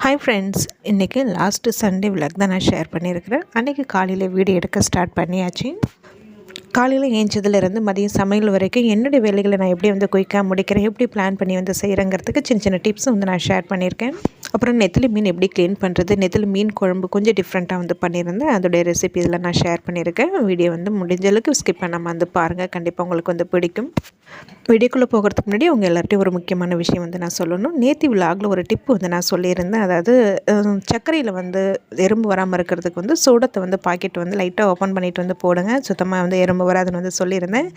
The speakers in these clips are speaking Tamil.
ஹாய் ஃப்ரெண்ட்ஸ் இன்றைக்கி லாஸ்ட்டு சண்டே விளாக் தான் நான் ஷேர் பண்ணியிருக்கிறேன். அன்றைக்கி காலையில் வீடியோ எடுக்க ஸ்டார்ட் பண்ணியாச்சு. காலையில் ஏஞ்சதுலேருந்து மதியம் சமையல் வரைக்கும் என்னுடைய வேலைகளை நான் எப்படி வந்து குயிக்காக முடிக்கிறேன் எப்படி பிளான் பண்ணி வந்து செய்கிறங்கிறதுக்கு சின்ன சின்ன டிப்ஸ் வந்து நான் ஷேர் பண்ணியிருக்கேன். அப்புறம் நெத்திலி மீன் எப்படி க்ளீன் பண்ணுறது நெத்திலி மீன் குழம்பு கொஞ்சம் டிஃப்ரெண்ட்டாக வந்து பண்ணியிருந்தேன். அதோடைய ரெசிபி இதில் நான் ஷேர் பண்ணியிருக்கேன். வீடியோ வந்து முடிஞ்ச அளவுக்கு ஸ்கிப் பண்ணாமல் வந்து பாருங்கள் கண்டிப்பாக உங்களுக்கு வந்து பிடிக்கும். வீடியோக்குள்ளே போகிறதுக்கு முன்னாடி அவங்க எல்லார்ட்டையும் ஒரு முக்கியமான விஷயம் வந்து நான் சொல்லணும். நேத்தி விலாகில் ஒரு டிப்பு வந்து நான் சொல்லியிருந்தேன். அதாவது சர்க்கரையில் வந்து எறும்பு வராமல் இருக்கிறதுக்கு வந்து சூடத்தை வந்து பாக்கெட் வந்து லைட்டாக ஓப்பன் பண்ணிட்டு வந்து போடுங்க. சுத்தமாக வந்து எறும்பு வராதுன்னு வந்து சொல்லியிருந்தேன்.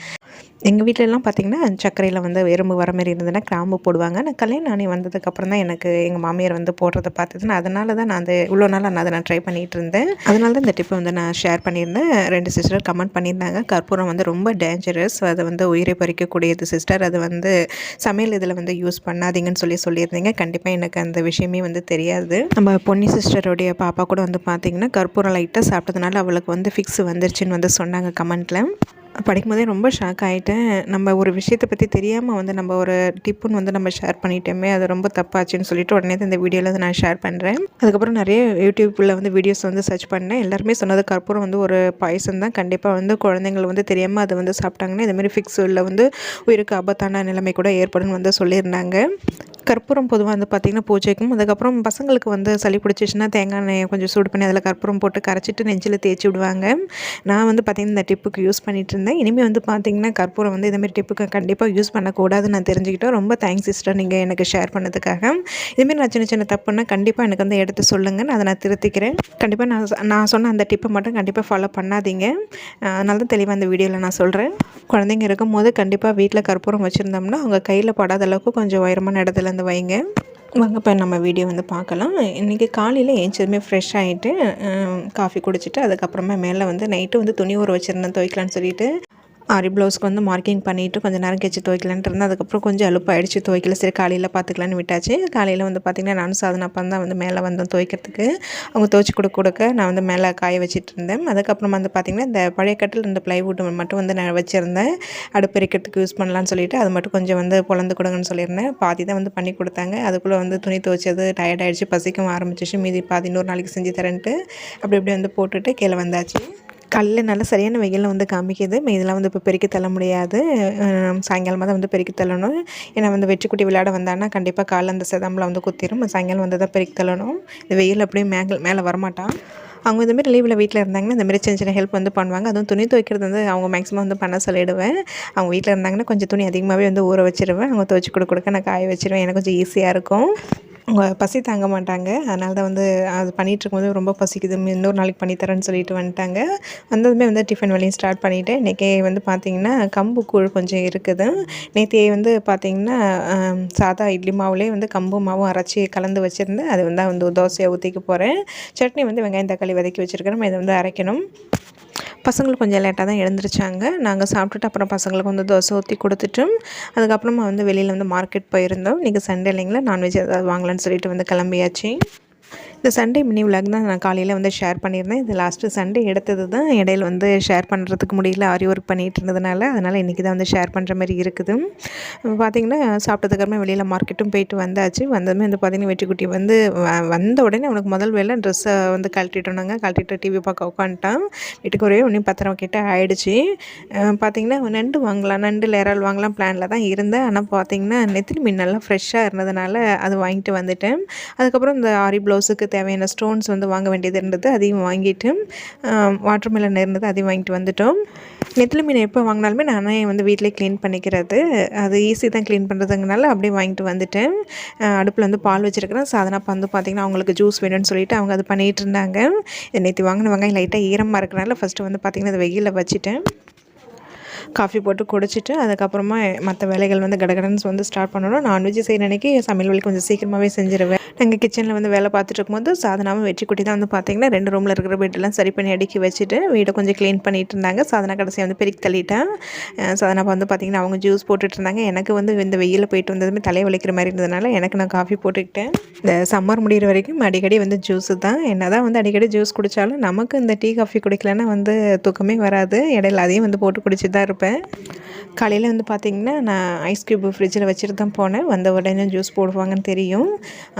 எங்கள் வீட்டிலலாம் பார்த்திங்கன்னா சர்க்கரையில் வந்து எறும்பு வர மாதிரி இருந்ததுன்னா கிராம்பு போடுவாங்க. நான் கல்யாணம் ஆணி வந்ததுக்கப்புறம் தான் எனக்கு எங்கள் மாமியார் வந்து போடுறத பார்த்தது. நான் அதனால தான் நான் அந்த இவ்வளோ நாள் நான் அதை நான் ட்ரை பண்ணிகிட்டு இருந்தேன். அதனால தான் இந்த டிப்பை வந்து நான் ஷேர் பண்ணியிருந்தேன். ரெண்டு சிஸ்டர் கமெண்ட் பண்ணியிருந்தாங்க. கற்பூரம் வந்து ரொம்ப டேஞ்சரஸ் அதை வந்து உயிரை பறிக்கக்கூடியது சிஸ்டர் அது வந்து சமையல் இதில் வந்து யூஸ் பண்ணாதீங்கன்னு சொல்லி சொல்லியிருந்தீங்க. கண்டிப்பாக எனக்கு அந்த விஷயமே வந்து தெரியாது. நம்ம பொன்னி சிஸ்டருடைய பாப்பா கூட வந்து பார்த்திங்கன்னா கற்பூரம் லைட்டாக சாப்பிட்டதுனால அவளுக்கு வந்து ஃபிக்ஸ் வந்துருச்சுன்னு வந்து சொன்னாங்க கமெண்ட்டில் படிக்கும்போதே ரொம்ப ஷாக் ஆகிட்டேன் நம்ம ஒரு விஷயத்தை பற்றி தெரியாமல் வந்து நம்ம ஒரு டிப்புன்னு வந்து நம்ம ஷேர் பண்ணிட்டோமே அது ரொம்ப தப்பாச்சுன்னு சொல்லிட்டு உடனே தான் இந்த வீடியோவில் வந்து நான் ஷேர் பண்ணுறேன் அதுக்கப்புறம் நிறைய யூடியூப்பில் வந்து வீடியோஸ் வந்து சர்ச் பண்ணேன். எல்லாருமே சொன்னது கற்பூரம் வந்து ஒரு பாய்சன் தான். கண்டிப்பாக வந்து குழந்தைங்களை வந்து தெரியாமல் அதை வந்து சாப்பிட்டாங்கன்னா இதுமாரி ஃபிக்ஸில் வந்து உயிருக்கு ஆபத்தான நிலைமை கூட ஏற்படும்னு வந்து சொல்லியிருந்தாங்க. கற்பூரம் பொதுவாக வந்து பார்த்திங்கன்னா பூஜைக்கும் அதுக்கப்புறம் பசங்களுக்கு வந்து சளி பிடிச்சிச்சின்னா தேங்காய் எண்ணெயை கொஞ்சம் சூடு பண்ணி அதில் கற்பூரம் போட்டு கரைச்சிட்டு நெஞ்சில் தேய்ச்சி விடுவாங்க. நான் வந்து பார்த்திங்கன்னா இந்த டிப்புக்கு யூஸ் பண்ணிட்டு இருந்தேன். இனிமேல் வந்து பார்த்திங்கன்னா கற்பூரம் வந்து இதுமாரி டிப்புக்கு கண்டிப்பாக யூஸ் பண்ணக்கூடாதுன்னு நான் தெரிஞ்சுக்கிட்டோம் ரொம்ப தேங்க்ஸ் சிஸ்டர் நீங்கள் எனக்கு ஷேர் பண்ணதுக்காக. இதுமாரி நான் சின்ன சின்ன தப்புன்னா கண்டிப்பாக எனக்கு வந்து எடுத்து சொல்லுங்கள் நான் அதை நான் திருத்திக்கிறேன். கண்டிப்பாக நான் நான் சொன்ன அந்த டிப்பை மட்டும் கண்டிப்பாக ஃபாலோ பண்ணாதீங்க. அதனால தான் தெளிவாக அந்த வீடியோவில் நான் சொல்கிறேன் குழந்தைங்க இருக்கும்போது கண்டிப்பாக வீட்டில் கற்பூரம் வச்சுருந்தோம்னா அவங்க கையில் படாத அளவுக்கு கொஞ்சம் உயரமான இடத்துல இருந்து வைங்க. வாங்க இப்போ நம்ம வீடியோ வந்து பார்க்கலாம். இன்றைக்கி காலையில் ஏஞ்சதுமே ஃப்ரெஷ் ஆகிட்டு காஃபி குடிச்சிட்டு அதுக்கப்புறமா மேலே வந்து நைட்டு வந்து துணி ஊற வச்சுருந்தேன் துவைக்கலான்னு சொல்லிட்டு. ஆரி ப்ளவுஸ்க்கு வந்து மார்க்கிங் பண்ணிவிட்டு கொஞ்சம் நேரம் கழிச்சு துவைக்கலான்ட்டு இருந்தேன். அதுக்கப்புறம் கொஞ்சம் அழுப்பாயிடுச்சு துவைக்கல. சரி காலையில் பார்த்துக்கலான்னு விட்டாச்சு. காலையில் வந்து பார்த்திங்கன்னா நானும் சாதனை தான் வந்து மேலே வந்தோம் துவைக்கிறதுக்கு. அவங்க துவைச்சி கொடுக்க கொடுக்க நான் வந்து மேலே காய வச்சுட்டு இருந்தேன். அதுக்கப்புறம் வந்து பார்த்திங்கன்னா இந்த பழைய கட்டில் இந்த ப்ளைவுட் மட்டும் வந்து நான் வச்சுருந்தேன். அடுப்பு எரிக்கிறதுக்கு யூஸ் பண்ணலான்னு சொல்லிட்டு அது மட்டும் கொஞ்சம் வந்து பொழந்து கொடுங்கன்னு சொல்லியிருந்தேன். பாதி தான் வந்து பண்ணி கொடுத்தாங்க. அதுக்குள்ளே வந்து துணி துவைச்சது டயர்ட் ஆயிடுச்சு. பசிக்கவும் ஆரம்பிச்சிச்சு. மீதி பாதி இன்னொரு நாளைக்கு செஞ்சு தரேன்ட்டு அப்படி இப்படி வந்து போட்டுட்டு கீழே வந்தாச்சு. காலையில் நல்ல சரியான வெயிலில் வந்து காமிக்குது. இதெல்லாம் வந்து இப்போ பெருக்கி தள்ள முடியாது. சாயங்காலமாக தான் வந்து பெருக்கி தள்ளணும். ஏன்னா வந்து வெற்றிக்குட்டி விளையாட வந்தான்னா கண்டிப்பாக காலைல அந்த செதம்பில் வந்து குத்திரும். சாயங்காலம் வந்து தான் பெருக்கி தள்ளணும். இந்த வெயில் அப்படியே மேலே மேலே வரமாட்டான். அவங்க இந்த மாதிரி லீவில் வீட்டில் இருந்தாங்கன்னா இந்தமாரி சின்ன சின்ன ஹெல்ப் வந்து பண்ணுவாங்க. அதுவும் துணி துவைக்கிறது வந்து அவங்க மேக்ஸிமம் வந்து பண்ண சொல்லிடுவேன். அவங்க வீட்டில் இருந்தாங்கன்னா கொஞ்சம் துணி அதிகமாகவே வந்து ஊற வச்சிருவேன். அவங்க துவைச்சி கொடுக்க கொடுக்க நான் காய வச்சிருவேன். எனக்கு கொஞ்சம் ஈஸியாக இருக்கும். பசி தாங்க மாட்டாங்க. அதனால தான் வந்து அது பண்ணிகிட்டு இருக்கும்போது ரொம்ப பசிக்குது. இன்னொரு நாளைக்கு பண்ணித்தரேன்னு சொல்லிட்டு வந்துட்டாங்க. வந்ததுமே வந்து டிஃபன் வேலையும் ஸ்டார்ட் பண்ணிவிட்டு இன்றைக்கி வந்து பார்த்திங்கன்னா கம்பு கூழ் கொஞ்சம் இருக்குது. நேற்றையே வந்து பார்த்திங்கன்னா சாதா இட்லி மாவுலேயே வந்து கம்பு மாவும் அரைச்சி கலந்து வச்சுருந்தேன். அது வந்து வந்து தோசையை ஊற்றிக்க போகிறேன் சட்னி வந்து வெங்காயம் தக்காளி வதக்கி வச்சுருக்கிறேன். இதை வந்து அரைக்கணும். பசங்களுக்கு கொஞ்சம் லேட்டாக தான் எழுந்திரிச்சாங்க. நாங்கள் சாப்பிட்டுட்டு அப்புறம் பசங்களுக்கு வந்து தோசை ஊற்றி கொடுத்துட்டோம். அதுக்கப்புறமா வந்து வெளியில் வந்து மார்க்கெட் போயிருந்தோம். இன்றைக்கி சண்டே இல்லைங்களா? நான்வெஜ் ஏதாவது வாங்கலான்னு சொல்லிட்டு வந்து கிளம்பியாச்சு. இந்த சண்டே மினி விலாக் தான் நான் காலையில் வந்து ஷேர் பண்ணியிருந்தேன். இது லாஸ்ட்டு சண்டே எடுத்தது தான். இடையில வந்து ஷேர் பண்ணுறதுக்கு முடியல. ஆரி ஒர்க் பண்ணிகிட்டு இருந்ததுனால அதனால் இன்றைக்கி தான் வந்து ஷேர் பண்ணுற மாதிரி இருக்குது. பார்த்திங்கன்னா சாப்பிட்டதுக்கப்புறமா வெளியில் மார்க்கெட்டும் போயிட்டு வந்தாச்சு. வந்ததுமே வந்து பார்த்திங்கன்னா வெட்டிக்குட்டி வந்து வ- வந்த உடனே அவனுக்கு முதல் வேலை ட்ரெஸ்ஸை வந்து கழட்டிட்டோனாங்க கழட்டிட்டு டிவி பார்க்க உட்காந்துட்டான் வீட்டுக்கு ஒரே ஒன்றும் பத்திரம் கிட்ட ஆயிடுச்சு. பார்த்திங்கன்னா நண்டு வாங்கலாம் நண்டு லேரால் வாங்கலாம் பிளானில் தான் இருந்தேன். ஆனால் பார்த்திங்கன்னா நெத்திலி மீன் நல்லா ஃப்ரெஷ்ஷாக இருந்ததுனால அது வாங்கிட்டு வந்துட்டேன். அதுக்கப்புறம் இந்த ஆரி ப்ளவுஸுக்கு தேவையான ஸ்டோன்ஸ் வந்து வாங்க வேண்டியது இருந்தது அதையும் வாங்கிட்டு வாட்டர் மெலன் இருந்தது அதையும் வாங்கிட்டு வந்துட்டோம். நெத்திலி மீன் எப்போ வாங்கினாலுமே நானே வந்து வீட்டிலே க்ளீன் பண்ணிக்கிறது. அது ஈஸி தான் க்ளீன் பண்ணுறதுங்கனால அப்படியே வாங்கிட்டு வந்துட்டேன். அடுப்பில் வந்து பால் வச்சுருக்கிறேன். சாதனா வந்து பார்த்திங்கன்னா அவங்களுக்கு ஜூஸ் வேணும்னு சொல்லிட்டு அவங்க அது பண்ணிகிட்டு இருந்தாங்க. நேற்று வாங்கின வெங்காயம் லைட்டாக ஈரமாக இருக்கிறனால ஃபஸ்ட்டு வந்து பார்த்திங்கன்னா அதை வெயிலில் வச்சுட்டேன். காஃபி போட்டு குடிச்சிட்டு அதுக்கப்புறமா மற்ற வேலைகள் வந்து கடகடன்ஸ் வந்து ஸ்டார்ட் பண்ணணும். நான்வெஜ் செய்கிற அன்றைக்கி சமையல் வேலை கொஞ்சம் சீக்கிரமாகவே செஞ்சிருவேன். நாங்கள் கிச்சனில் வந்து வேலை பார்த்துட்டு இருக்கும்போது சாதனாவும் வெற்றி குட்டி தான் வந்து பார்த்தீங்கன்னா ரெண்டு ரூமில் இருக்கிற பெட்டெல்லாம் சரி பண்ணி அடுக்கி வச்சுட்டு வீடை கொஞ்சம் க்ளீன் பண்ணிட்டு இருந்தாங்க. சாதனா கடைசியாக வந்து பெருக்கி தள்ளிட்டேன். அஹ் சாதனா வந்து பார்த்திங்கன்னா அவங்க ஜூஸ் போட்டுட்டு இருந்தாங்க. எனக்கு வந்து இந்த வெயிலில் போயிட்டு வந்ததுமே தலையை வலிக்கிற மாதிரி இருந்ததுனால எனக்கு நான் காஃபி போட்டுக்கிட்டேன். இந்த சம்மர் முடிகிற வரைக்கும் அடிக்கடி வந்து ஜூஸு தான். என்ன தான் வந்து அடிக்கடி ஜூஸ் குடித்தாலும் நமக்கு இந்த டீ காஃபி குடிக்கலன்னா வந்து தூக்கமே வராது. இடையில அதையும் வந்து போட்டு குடிச்சு தான் போட்டிருப்பேன். காலையில் வந்து பார்த்திங்கன்னா நான் ஐஸ் க்யூப் ஃப்ரிட்ஜில் வச்சுட்டு தான் போனேன். வந்த உடனே ஜூஸ் போடுவாங்கன்னு தெரியும்.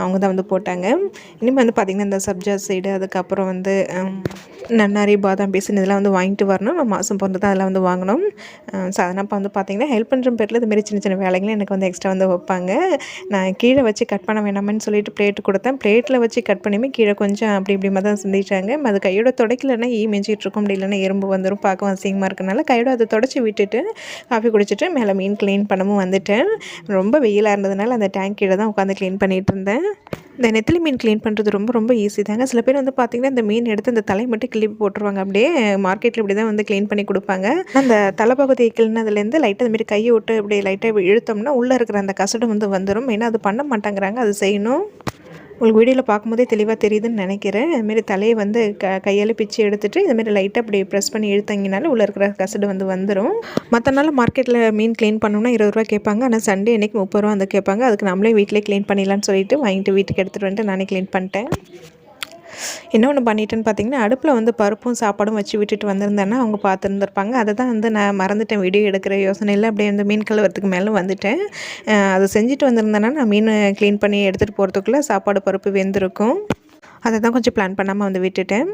அவங்க தான் வந்து போட்டாங்க. இனிமேல் வந்து பார்த்திங்கன்னா இந்த சப்ஜா சைடு அதுக்கப்புறம் வந்து நன்னாரி பாதாம் பீசன் இதெல்லாம் வந்து வாங்கிட்டு வரணும். நான் மாதம் பிறந்து தான் அதெல்லாம் வந்து வாங்கணும். சாதனப்பா வந்து பார்த்திங்கன்னா ஹெல்ப் பண்ணுற பேரில் இதுமாரி சின்ன சின்ன வேலைகளும் எனக்கு வந்து எக்ஸ்ட்ரா வந்து வைப்பாங்க. நான் கீழே வச்சு கட் பண்ண வேணாமன்னு சொல்லிட்டு பிளேட் கொடுத்தேன். பிளேட்டில் வச்சு கட் பண்ணியுமே கீழே கொஞ்சம் அப்படி இப்படி தான் சிந்திட்டாங்க அது கையோட துடைக்கலன்னா ஈ மெஞ்சிட்டு இருக்கும். அப்படி இல்லைன்னா எறும்பு வந்துடும் பார்க்க அசிங்கமாக இருக்கனால கையோட அதை தொடச்சி விட்டுட்டு காஃபி குடிச்சிட்டு மேலே மீன் க்ளீன் பண்ணவும் வந்துட்டேன். ரொம்ப வெயிலாக இருந்ததுனால அந்த டேங்க் கீழே தான் உட்காந்து க்ளீன் பண்ணிகிட்டு இருந்தேன். இந்த நெத்திலி மீன் க்ளீன் பண்ணுறது ரொம்ப ரொம்ப ஈஸி தாங்க. சில பேர் வந்து பார்த்திங்கன்னா இந்த மீன் எடுத்து அந்த தலை மட்டும் கிளிப்பி போட்டுருவாங்க. அப்படியே மார்க்கெட்டில் இப்படி தான் வந்து க்ளீன் பண்ணி கொடுப்பாங்க. அந்த தலைப்பகுதியை கிளினதுலேருந்து லைட்டாக அந்த கையை விட்டு இப்படி லைட்டாக இழுத்தோம்னா உள்ளே இருக்கிற அந்த கசடு வந்து வந்துடும் ஏன்னா அது பண்ண மாட்டேங்கிறாங்க. அது செய்யணும். உங்களுக்கு வீடியோவில் பார்க்கும்போதே தெளிவாக தெரியுதுன்னு நினைக்கிறேன். இதுமாரி தலையை வந்து க கையால் பிச்சு எடுத்துகிட்டு இதுமாரி லைட்டாக அப்படி ப்ரெஸ் பண்ணி இழுத்தங்கினாலும் உள்ளே இருக்கிற கசடு வந்து வந்துடும் மற்ற நாள் மார்க்கெட்டில் மீன் க்ளீன் பண்ணணும்னா இருபது ரூபா கேட்பாங்க. ஆனால் சண்டே அன்றைக்கி முப்பது ரூபா வந்து கேட்பாங்க. அதுக்கு நம்மளே வீட்டிலே க்ளீன் பண்ணிடலான்னு சொல்லிட்டு வாங்கிட்டு வீட்டுக்கு எடுத்துகிட்டு வந்துட்டு நானே க்ளீன் பண்ணிட்டேன். என்ன ஒன்று பண்ணிட்டேன்னு பார்த்தீங்கன்னா அடுப்பில் வந்து பருப்பும் சாப்பாடும் வச்சு விட்டுட்டு வந்திருந்தேன்னா அவங்க பார்த்துருந்துருப்பாங்க அதை தான் வந்து நான் மறந்துட்டேன் வீடியோ எடுக்கிற யோசனையில். அப்படியே வந்து மீன் கழுவுறதுக்கு மேலே வந்துட்டேன். அதை செஞ்சுட்டு வந்திருந்தேன்னா நான் மீன் க்ளீன் பண்ணி எடுத்துகிட்டு போகிறதுக்குள்ளே சாப்பாடு பருப்பு வெந்திருக்கும். அதை தான் கொஞ்சம் பிளான் பண்ணாமல் வந்து விட்டுட்டேன்.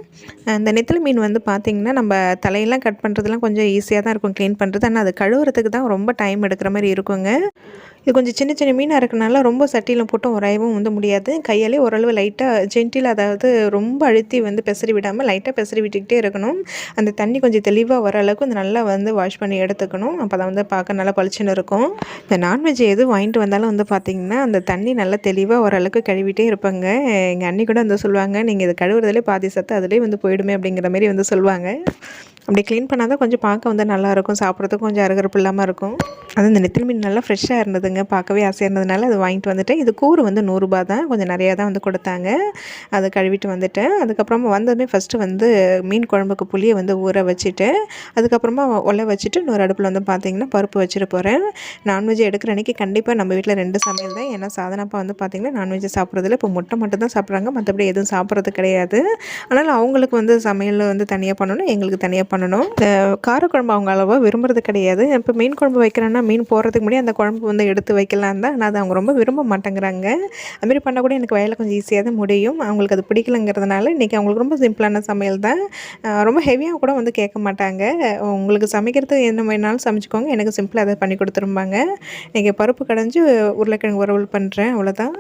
அந்த நெத்திலி மீன் வந்து பார்த்திங்கன்னா நம்ம தலையெல்லாம் கட் பண்ணுறதுலாம் கொஞ்சம் ஈஸியாக தான் இருக்கும் க்ளீன் பண்ணுறது ஆனால் அது கழுவுறதுக்கு தான் ரொம்ப டைம் எடுக்கிற மாதிரி இருக்குங்க. இது கொஞ்சம் சின்ன சின்ன மீனாக இருக்கனால ரொம்ப சட்டியில் போட்டு உரையவும் வந்து முடியாது. கையாலே ஓரளவு லைட்டாக ஜென்டில் அதாவது ரொம்ப அழுத்தி வந்து பெசரி விடாமல் லைட்டாக பெசரி விட்டுக்கிட்டே இருக்கணும். அந்த தண்ணி கொஞ்சம் தெளிவாக வர அளவுக்கு வந்து நல்லா வந்து வாஷ் பண்ணி எடுத்துக்கணும். அப்போ தான் வந்து பார்க்க நல்லா பளிச்சுன்னு இருக்கும். இந்த நான்வெஜ் எது வாங்கிட்டு வந்தாலும் வந்து பார்த்திங்கன்னா அந்த தண்ணி நல்லா தெளிவாக ஓரளவுக்கு கழுவிட்டே இருப்பாங்க. எங்கள் அண்ணி கூட வந்து சொல்லுவாங்க நீங்கள் இது கழுவுறதுலேயே பாதி சத்து அதிலே வந்து போயிடுமே அப்படிங்கிற மாதிரி வந்து சொல்லுவாங்க. அப்படி க்ளீன் பண்ணால் தான் கொஞ்சம் பார்க்க வந்து நல்லாயிருக்கும். சாப்பிட்றதுக்கு கொஞ்சம் அருகருப்பு இல்லாமல் இருக்கும். அது இந்த நெத்திலி மீன் நல்லா ஃப்ரெஷ்ஷாக இருந்ததுங்க. பார்க்கவே ஆசையாக இருந்ததுனால அது வாங்கிட்டு வந்துட்டேன். இது கூறு வந்து நூறுரூபா தான். கொஞ்சம் நிறையா தான் வந்து கொடுத்தாங்க. அதை கழுவிட்டு வந்துட்டேன். அதுக்கப்புறமா வந்ததுமே ஃபஸ்ட்டு வந்து மீன் குழம்புக்கு புளியை வந்து ஊற வச்சுட்டு அதுக்கப்புறமா ஒலை வச்சுட்டு இன்னொரு அடுப்பில் வந்து பார்த்திங்கன்னா பருப்பு வச்சுட்டு போகிறேன் நான்வெஜ் எடுக்கிற அன்றைக்கி கண்டிப்பாக நம்ம வீட்டில் ரெண்டு சமையல் தான். ஏன்னா சாதனப்பா வந்து பார்த்திங்கன்னா நான்வெஜ் சாப்பிட்றதுல இப்போ முட்டை மட்டும் தான் சாப்பிட்றாங்க. மற்றபடி எதுவும் சாப்பிட்றது கிடையாது. அதனால் அவங்களுக்கு வந்து சமையல் வந்து தனியாக பண்ணணும் எங்களுக்கு தனியாக பண்ணணும். இந்த காரக்குழம்பு அவங்க அளவாக விரும்புறது கிடையாது. இப்போ மீன் குழம்பு வைக்கிறேன்னா மீன் போடுறதுக்கு முன்னாடி அந்த குழம்பு வந்து எடுத்து வைக்கலாம் தான். ஆனால் அதை அவங்க ரொம்ப விரும்ப மாட்டேங்கிறாங்க. அதுமாரி பண்ணால் கூட எனக்கு வேலை கொஞ்சம் ஈஸியாக தான் முடியும். அவங்களுக்கு அது பிடிக்கலங்கிறதுனால இன்றைக்கி அவங்களுக்கு ரொம்ப சிம்பிளான சமையல் தான். ரொம்ப ஹெவியாக கூட வந்து கேட்க மாட்டாங்க. உங்களுக்கு சமைக்கிறது என்ன வேணாலும் சமைச்சிக்கோங்க. எனக்கு சிம்பிளாக அதை பண்ணி கொடுத்துருப்பாங்க இன்றைக்கி பருப்பு கடைஞ்சி உருளைக்கிழங்கு உறவல் பண்ணுறேன் அவ்வளோதான்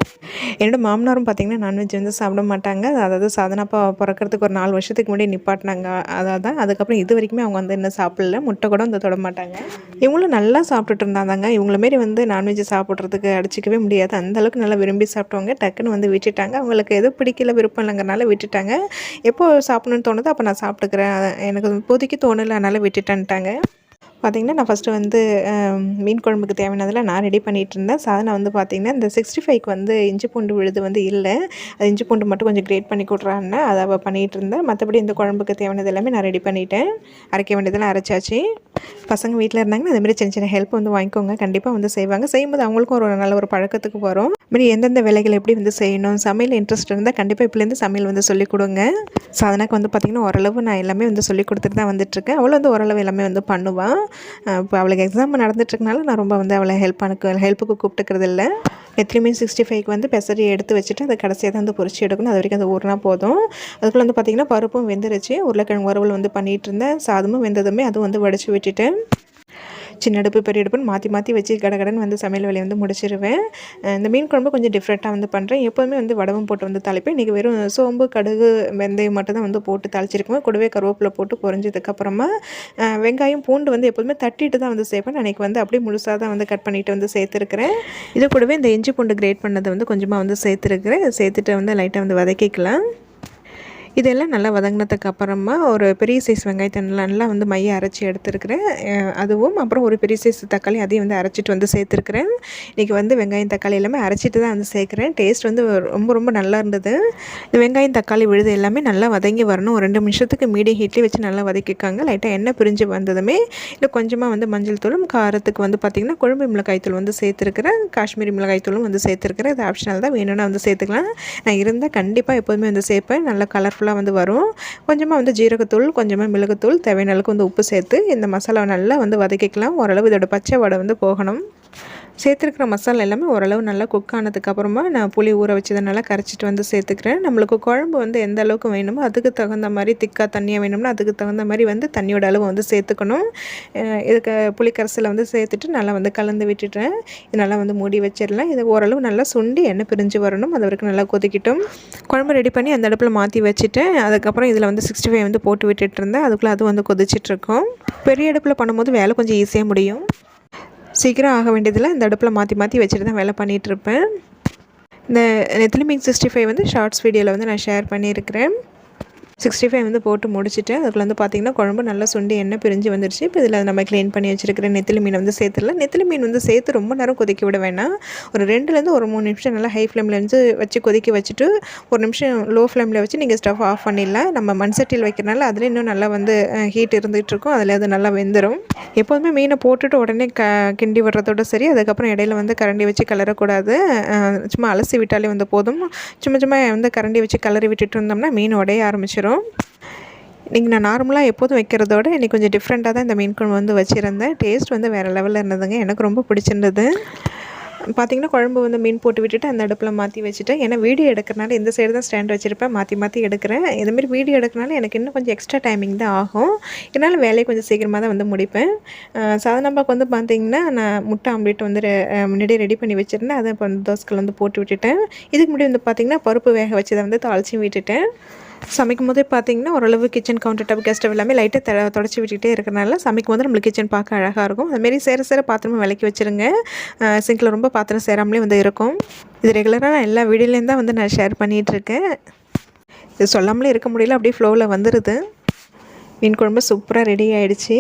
என்னோடய மாமனாரும் பார்த்திங்கன்னா நான்வெஜ் வந்து சாப்பிட மாட்டாங்க. அதாவது சாதனப்பா பிறக்கிறதுக்கு ஒரு நாலு வருஷத்துக்கு முன்னாடி நிப்பாட்டினாங்க. அதாவது தான் அதுக்கப்புறம் இது வரைக்குமே அவங்க வந்து இன்னும் சாப்பிடல. முட்டை கூட வந்து தொட மாட்டாங்க. இவங்களும் நல்லா சாப்பிட்டுட்டு இருந்தாங்க இவங்கள மாரி வந்து நான்வெஜ் சாப்பிட்றதுக்கு அடிச்சிக்கவே முடியாது. அந்த அளவுக்கு நல்லா விரும்பி சாப்பிட்டவங்க டக்குன்னு வந்து விட்டுட்டாங்க. அவங்களுக்கு எது பிடிக்கல விருப்பம் இல்லைங்கிறனால விட்டுட்டாங்க. எப்போ சாப்பிடணும்னு தோணுதோ அப்போ நான் சாப்பிட்டுக்கிறேன். எனக்கு இப்போதைக்கு தோணலை அதனால் விட்டுட்டேன்ட்டாங்க. பார்த்திங்கன்னா நான் ஃபஸ்ட்டு வந்து மீன் குழம்புக்கு தேவையானதெல்லாம் நான் ரெடி பண்ணிகிட்டு இருந்தேன் சாதனை வந்து பார்த்திங்கன்னா இந்த சிக்ஸ்டி ஃபைவ்க்கு வந்து இஞ்சி பூண்டு விழுது வந்து இல்லை. அது இஞ்சி பூண்டு மட்டும் கொஞ்சம் கிரேட் பண்ணி கொடுறான்னு அதை அவள் பண்ணிகிட்டு இருந்தேன் மற்றபடி இந்த குழம்புக்கு தேவையானது எல்லாமே நான் ரெடி பண்ணிட்டேன். அரைக்க வேண்டியதெல்லாம் அரைச்சாச்சு. பசங்க வீட்டில் இருந்தாங்கன்னா அதுமாரி சின்ன சின்ன ஹெல்ப் வந்து வாங்கிக்கோங்க. கண்டிப்பாக வந்து செய்வாங்க. செய்யும்போது அவங்களுக்கும் ஒரு நல்ல ஒரு பழக்கத்துக்கு வரும். இதுமாரி எந்தெந்த வேலைகள் எப்படி வந்து செய்யணும் சமையல் இன்ட்ரெஸ்ட் இருந்தால் கண்டிப்பாக இப்போலேருந்து சமையல் வந்து சொல்லிக் கொடுங்க. சாதனாக்கு வந்து பார்த்திங்கன்னா ஓரளவு நான் எல்லாமே வந்து சொல்லி கொடுத்துட்டு தான் வந்துட்டுருக்கேன். அவ்வளோ வந்து ஓரளவு எல்லாமே வந்து பண்ணுவாள் இப்போ அவளுக்கு எக்ஸாம் நடந்துட்டுருக்கனால நான் ரொம்ப வந்து அவளை ஹெல்ப் பண்ண ஹெல்ப்புக்கு கூப்பிட்டுக்கிறது இல்லை எத்தனையுமே சிக்ஸ்டி ஃபைவ்க்கு வந்து பெசரி எடுத்து வச்சுட்டு அதை கடைசியாக தான் வந்து பொரிச்சு எடுக்கணும். அது வரைக்கும் அது ஊறினா போதும். அதுக்குள்ளே வந்து பார்த்திங்கன்னா பருப்பும் வெந்துருச்சு. உருளைக்கிழங்கு வறுவல் வந்து பண்ணிகிட்டு இருந்தேன் சாதமும் வெந்ததுமே அதுவும் வந்து வடித்து விட்டுட்டு சின்ன அடுப்பு பெரிய அடுப்புன்னு மாற்றி மாற்றி வச்சு கடகடன் வந்து சமையல் வேலையை வந்து முடிச்சிருவேன். இந்த மீன் குழம்பு கொஞ்சம் டிஃப்ரெண்ட்டாக வந்து பண்ணுறேன் எப்போதுமே வந்து வடவம் போட்டு வந்து தாளிப்பேன். இன்றைக்கி வெறும் சோம்பு கடுகு வெந்தயம் மட்டும் தான் வந்து போட்டு தாளிச்சிருக்கேன் கூடவே கருவேப்பிலை போட்டு குறைஞ்சதுக்கப்புறமா வெங்காயம் பூண்டு வந்து எப்போதுமே தட்டிட்டு தான் வந்து சேர்ப்பேன். அன்றைக்கி வந்து அப்படியே முழுசாக தான் வந்து கட் பண்ணிட்டு வந்து சேர்த்துருக்கிறேன். இது கூடவே இந்த இஞ்சி பூண்டு கிரேட் பண்ணதை வந்து கொஞ்சமாக வந்து சேர்த்துருக்குறேன். சேர்த்துட்டு வந்து லைட்டாக வந்து வதக்கிக்கலாம். இதெல்லாம் நல்லா வதங்கினதுக்கு அப்புறமா ஒரு பெரிய சைஸ் வெங்காயத்தை நல்லா நல்லா வந்து மைய அரைச்சி எடுத்துருக்கிறேன். அதுவும் அப்புறம் ஒரு பெரிய சைஸ் தக்காளி அதையும் வந்து அரைச்சிட்டு வந்து சேர்த்துருக்குறேன். இன்றைக்கி வந்து வெங்காயம் தக்காளி எல்லாமே அரைச்சிட்டு தான் வந்து சேர்க்குறேன். டேஸ்ட் வந்து ரொம்ப ரொம்ப நல்லா இருந்தது. இந்த வெங்காயம் தக்காளி விழுது எல்லாமே நல்லா வதங்கி வரணும். ஒரு ரெண்டு நிமிஷத்துக்கு மீடியம் ஹீட்லேயே வச்சு நல்லா வதக்கிக்காங்க. லைட்டாக எண்ணெய் பிரிஞ்சு வந்ததுமே இல்லை கொஞ்சமாக வந்து மஞ்சள் தூளும் காரத்துக்கு வந்து பார்த்திங்கன்னா குழம்பு மிளகாய் தூள் வந்து சேர்த்துருக்கிறேன். காஷ்மீரி மிளகாய் தூளும் வந்து சேர்த்துருக்கிறேன். இது ஆப்ஷனல் தான். வேணும்னா வந்து சேர்த்துக்கலாம். நான் இருந்தால் கண்டிப்பாக எப்போதுமே வந்து சேர்ப்பேன். நல்லா கலர் கலர்ஃபுல்லாக வந்து வரும். கொஞ்சமாக வந்து ஜீரகத்தூள் கொஞ்சமாக மிளகுத்தூள் தேவையான அளவுக்கு வந்து உப்பு சேர்த்து இந்த மசாலாவை நல்லா வந்து வதக்கிக்கலாம். ஓரளவு இதோட பச்சை வடை வந்து போகணும். சேர்த்துருக்கிற மசாலா எல்லாமே ஓரளவு நல்லா குக் ஆனதுக்கப்புறமா நான் புளி ஊற வச்சதை நல்லா கரைச்சிட்டு வந்து சேர்த்துக்கிறேன். நம்மளுக்கு குழம்பு வந்து எந்த அளவுக்கு வேணுமோ அதுக்கு தகுந்த மாதிரி திக்காக தண்ணியாக வேணும்னா அதுக்கு தகுந்த மாதிரி வந்து தண்ணியோட அளவு வந்து சேர்த்துக்கணும். இதுக்கு புளிக்கரசில் வந்து சேர்த்துட்டு நல்லா வந்து கலந்து விட்டுட்டேன் இதனால் நல்லா வந்து மூடி வச்சிடலாம். இது ஓரளவு நல்லா சுண்டி எண்ணெய் பிரிஞ்சு வரணும். அது வரைக்கும் நல்லா கொதிக்கிட்டும். குழம்பு ரெடி பண்ணி அந்த அடுப்பில் மாற்றி வச்சுட்டேன். அதுக்கப்புறம் இதில் வந்து சிக்ஸ்டி ஃபைவ் வந்து போட்டு விட்டுட்டு இருந்தேன். அதுக்குள்ளே அது வந்து கொதிச்சிட்ருக்கோம் பெரிய அடுப்பில் பண்ணும்போது வேலை கொஞ்சம் ஈஸியாக முடியும். சீக்கிரம் ஆக வேண்டியதில் இந்த அடுப்பில் மாற்றி மாற்றி வச்சுட்டு தான் வேலை பண்ணிகிட்ருப்பேன் இந்த நெத்திலி மிக்ஸ் சிக்ஸ்டி ஃபைவ் வந்து ஷார்ட்ஸ் வீடியோவில் வந்து நான் ஷேர் பண்ணியிருக்கிறேன். சிக்ஸ்டி ஃபைவ் வந்து போட்டு முடிச்சுட்டு அதுக்குள்ள வந்து பார்த்திங்கன்னா குழம்பு நல்லா சுண்டி எண்ணெய் பிரிஞ்சு வந்துருச்சு. இப்போ இதில் நம்ம க்ளீன் பண்ணி வச்சிருக்கிற நெத்திலி மீன் வந்து சேர்த்துடலாம். நெத்திலி மீன் வந்து சேர்த்து ரொம்ப நேரம் கொதிக்க விட வேணாம். ஒரு ரெண்டுலேருந்து ஒரு மூணு நிமிஷம் நல்லா ஹை ஃப்ளேமில் வந்து வச்சு கொதிக்க வச்சுட்டு ஒரு நிமிஷம் லோ ஃப்ளேமில் வச்சு நீங்கள் ஸ்டவ் ஆஃப் பண்ணிடலாம். நம்ம மண் சட்டியில் வைக்கிறனால அதில் இன்னும் நல்லா வந்து ஹீட் இருந்துகிட்டு இருக்கும். அதில் அது நல்லா வெந்துடும் எப்போதுமே மீனை போட்டுட்டு உடனே க கிண்டி விடுறதோட சரி. அதுக்கப்புறம் இடையில வந்து கரண்டி வச்சு கலரக்கூடாது. சும்மா அலசி விட்டாலே வந்து போதும். சும்மா சும்மா வந்து கரண்டி வச்சு கலரி விட்டுட்டு இருந்தோம்னா மீன் உடைய ஆரம்பிச்சிடும் இன்றைக்கி நான் நார்மலாக எப்போதும் வைக்கிறதோட இன்றைக்கி கொஞ்சம் டிஃப்ரெண்ட்டாக தான் இந்த மீன் குழம்பு வந்து வச்சுருந்தேன். டேஸ்ட் வந்து வேறு லெவலில் இருந்ததுங்க. எனக்கு ரொம்ப பிடிச்சிருந்தது. பார்த்திங்கன்னா குழம்பு வந்து மீன் போட்டு விட்டுட்டு அந்த அடுப்பில் மாற்றி வச்சுட்டேன். ஏன்னா வீடியோ எடுக்கிறனால இந்த சைடு தான் ஸ்டாண்ட் வச்சுருப்பேன். மாற்றி மாற்றி எடுக்கிறேன். இதுமாரி வீடியோ எடுக்கிறனால எனக்கு இன்னும் கொஞ்சம் எக்ஸ்ட்ரா டைமிங் தான் ஆகும். இதனால் வேலையை கொஞ்சம் சீக்கிரமாக தான் வந்து முடிப்பேன். சாதனாம்பாக்கு வந்து பார்த்திங்கன்னா நான் முட்டை ஆம்லேட் வந்து ரெ- முன்னாடியே ரெடி பண்ணி வச்சுருந்தேன். அதை இப்போ வந்து தோசைக்கல் வந்து போட்டு விட்டுட்டேன். இதுக்கு முன்னாடி வந்து பார்த்திங்கன்னா பருப்பு வேக வச்சதை வந்து தாளிச்சும் விட்டுட்டேன். சமைக்கும் போதே பார்த்தீங்கன்னா ஓரளவு கிச்சன் கவுண்டர் டாப் கெஸ்ட் எல்லாமே லைட்டாக த தொடச்சி விட்டுட்டே இருக்கிறனால சமைக்கும் போது நம்மளுக்கு கிச்சன் பார்க்க அழகாக இருக்கும். அதுமாரி சேர சேர பாத்திரமும் விளக்கி வச்சுருங்க. சிங்கில் ரொம்ப பாத்திரம் சேராமலே வந்து இருக்கும். இது ரெகுலராக நான் எல்லா வீடியோலேயும் தான் வந்து நான் ஷேர் பண்ணிகிட்ருக்கேன் இது சொல்லாமலே இருக்க முடியல அப்படியே ஃப்ளோவில் வந்துடுது மீன் குழம்பு சூப்பராக ரெடி ஆகிடுச்சு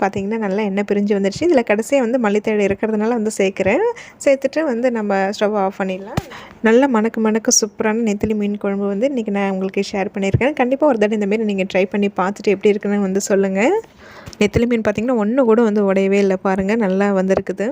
பார்த்தீங்கன்னா நல்லா எண்ணெய் பிரிஞ்சு வந்துடுச்சு இதில் கடைசியாக வந்து மல்லித்தழை இருக்கிறதுனால வந்து சேர்க்குறேன். சேர்த்துட்டு வந்து நம்ம ஸ்டவ் ஆஃப் பண்ணிடலாம். நல்லா மணக்கு மணக்கு சூப்பரான நெத்திலி மீன் குழம்பு வந்து இன்றைக்கி நான் உங்களுக்கு ஷேர் பண்ணியிருக்கேன். கண்டிப்பாக ஒரு தடவை இந்தமாரி நீங்கள் ட்ரை பண்ணி பார்த்துட்டு எப்படி இருக்குன்னு வந்து சொல்லுங்கள் நெத்திலி மீன் பார்த்திங்கன்னா ஒன்று கூட வந்து உடையவே இல்லை. பாருங்கள் நல்லா வந்திருக்குது.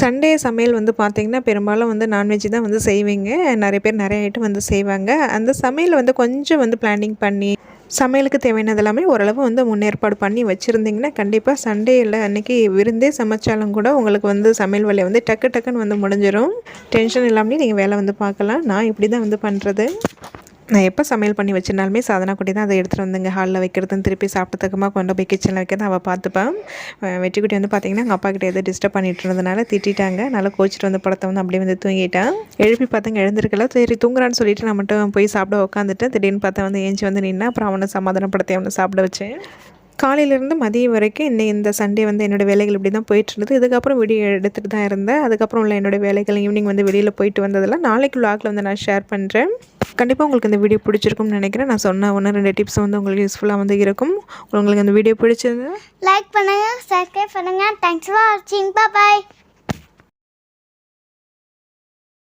சண்டே சமையல் வந்து பார்த்திங்கன்னா பெரும்பாலும் வந்து நான்வெஜ் தான் வந்து செய்வீங்க. நிறைய பேர் நிறைய ஐட்டம் வந்து செய்வாங்க. அந்த சமையல் வந்து கொஞ்சம் வந்து பிளானிங் பண்ணி சமையலுக்கு தேவையானது எல்லாமே ஓரளவு வந்து முன்னேற்பாடு பண்ணி வச்சுருந்தீங்கன்னா கண்டிப்பாக சண்டேயில் அன்றைக்கி விருந்தே சமைச்சாலும் கூட உங்களுக்கு வந்து சமையல் வேலையை வந்து டக்கு டக்குன்னு வந்து முடிஞ்சிடும் டென்ஷன் இல்லாமலே நீங்கள் வேலை வந்து பார்க்கலாம். நான் இப்படி தான் வந்து பண்ணுறது நான் எப்போ சமையல் பண்ணி வச்சிருந்தாலுமே சாதனா குட்டி தான் அதை எடுத்துகிட்டு வந்துங்க ஹாலில் வைக்கிறதுன்னு திருப்பி சாப்பிட்டதுக்கமாக கொண்டு போய் கிச்சனில் வைக்கிறது அவள் பார்த்துப்பான் அஹ் வெற்றிக்குட்டி வந்து பார்த்திங்கன்னா எங்கள் அப்பா கிட்ட எதை டிஸ்டர்ப் பண்ணிட்டு இருந்ததுனால திட்டிட்டாங்க. நல்லா கோச்சிட்டு வந்து படத்தை வந்து அப்படியே வந்து தூங்கிட்டான் எழுப்பி பார்த்தாங்க எழுந்திருக்கல. சரி தூங்குறான்னு சொல்லிட்டு நான் மட்டும் போய் சாப்பிட உட்காந்துட்டு திடீர்னு பார்த்தா வந்து ஏஞ்சி வந்து நின்னா அப்புறம் அவனை சமாதானப்படுத்தி அவனை சாப்பிட வச்சேன். காலையிலேருந்து மதியம் வரைக்கும் இன்னும் இந்த சண்டே வந்து என்னோடய வேலைகள் இப்படி தான் போயிட்டு இருந்தது. இதுக்கப்புறம் வீடியோ எடுத்துகிட்டு தான் இருந்தேன். அதுக்கப்புறம் உள்ள என்னோடய வேலைகள் ஈவினிங் வந்து வெளியில் போயிட்டு வந்ததெல்லாம் நாளைக்கு vlogல வந்து நான் ஷேர் பண்ணுறேன் கண்டிப்பாக உங்களுக்கு இந்த வீடியோ பிடிச்சிருக்கும்னு நினைக்கிறேன். நான் சொன்ன ஒன்று ரெண்டு டிப்ஸ் வந்து உங்களுக்கு யூஸ்ஃபுல்லாக வந்து இருக்கும். உங்களுக்கு இந்த வீடியோ பிடிச்சிருந்து லைக் பண்ணுங்கள் சப்ஸ்கிரைப் பண்ணுங்கள் தேங்க்ஸ் ஃபார் வாட்சிங் பாய்